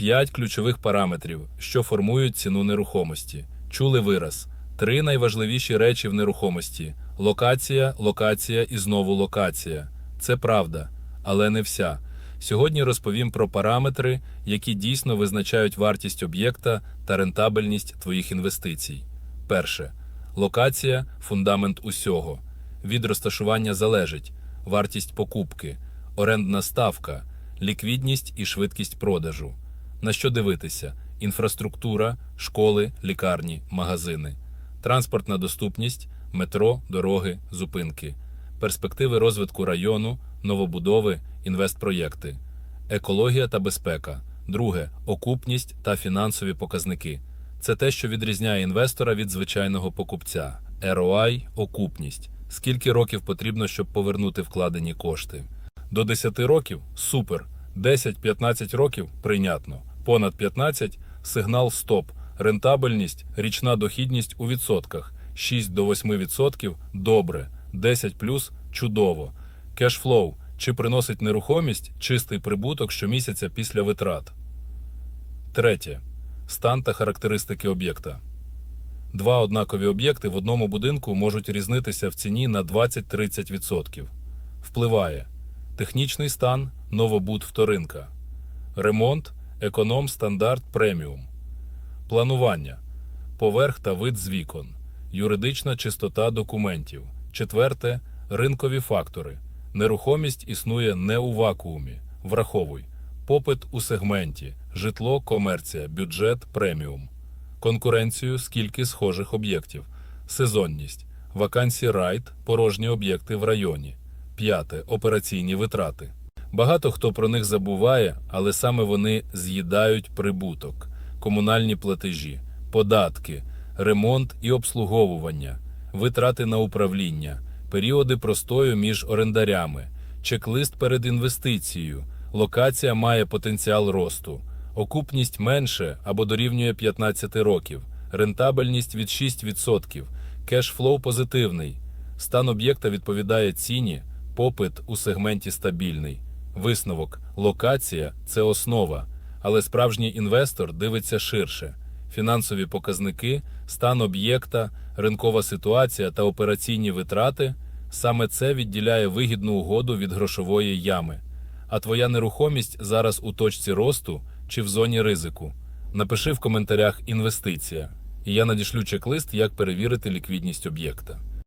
П'ять ключових параметрів, що формують ціну нерухомості. Чули вираз. Три найважливіші речі в нерухомості: локація, локація і знову локація. Це правда, але не вся. Сьогодні розповім про параметри, які дійсно визначають вартість об'єкта та рентабельність твоїх інвестицій. Перше. Локація фундамент усього. Від розташування залежить вартість покупки, орендна ставка, ліквідність і швидкість продажу. На що дивитися? Інфраструктура, школи, лікарні, магазини, транспортна доступність, метро, дороги, зупинки, перспективи розвитку району, новобудови, інвестпроєкти, екологія та безпека. Друге окупність та фінансові показники. Це те, що відрізняє інвестора від звичайного покупця. ROI – окупність. Скільки років потрібно, щоб повернути вкладені кошти? До 10 років супер. 10-15 років прийнятно. Понад 15 сигнал стоп. Рентабельність, річна дохідність у відсотках. 6 до 8% добре. 10 плюс чудово. Кешфлоу чи приносить нерухомість чистий прибуток щомісяця після витрат. Третє. Стан та характеристики об'єкта. Два однакові об'єкти в одному будинку можуть різнитися в ціні на 20-30%. Впливає технічний стан, новобуд вторинка, ремонт, економ стандарт преміум, планування, поверх та вид з вікон, юридична чистота документів. Четверте ринкові фактори. Нерухомість існує не у вакуумі. Враховуй попит у сегменті, житло, комерція, бюджет, преміум, конкуренцію, скільки схожих об'єктів, сезонність, вакансі райт, порожні об'єкти в районі. П'яте операційні витрати. Багато хто про них забуває, але саме вони з'їдають прибуток, комунальні платежі, податки, ремонт і обслуговування, витрати на управління, періоди простою між орендарями, чек-лист перед інвестицією, локація має потенціал росту, окупність менше або дорівнює 15 років, рентабельність від 6%, кешфлоу позитивний, стан об'єкта відповідає ціні, попит у сегменті стабільний. Висновок локація це основа, але справжній інвестор дивиться ширше. Фінансові показники, стан об'єкта, ринкова ситуація та операційні витрати саме це відділяє вигідну угоду від грошової ями. А твоя нерухомість зараз у точці росту чи в зоні ризику. Напиши в коментарях інвестиція, і я надішлю чек-лист, як перевірити ліквідність об'єкта.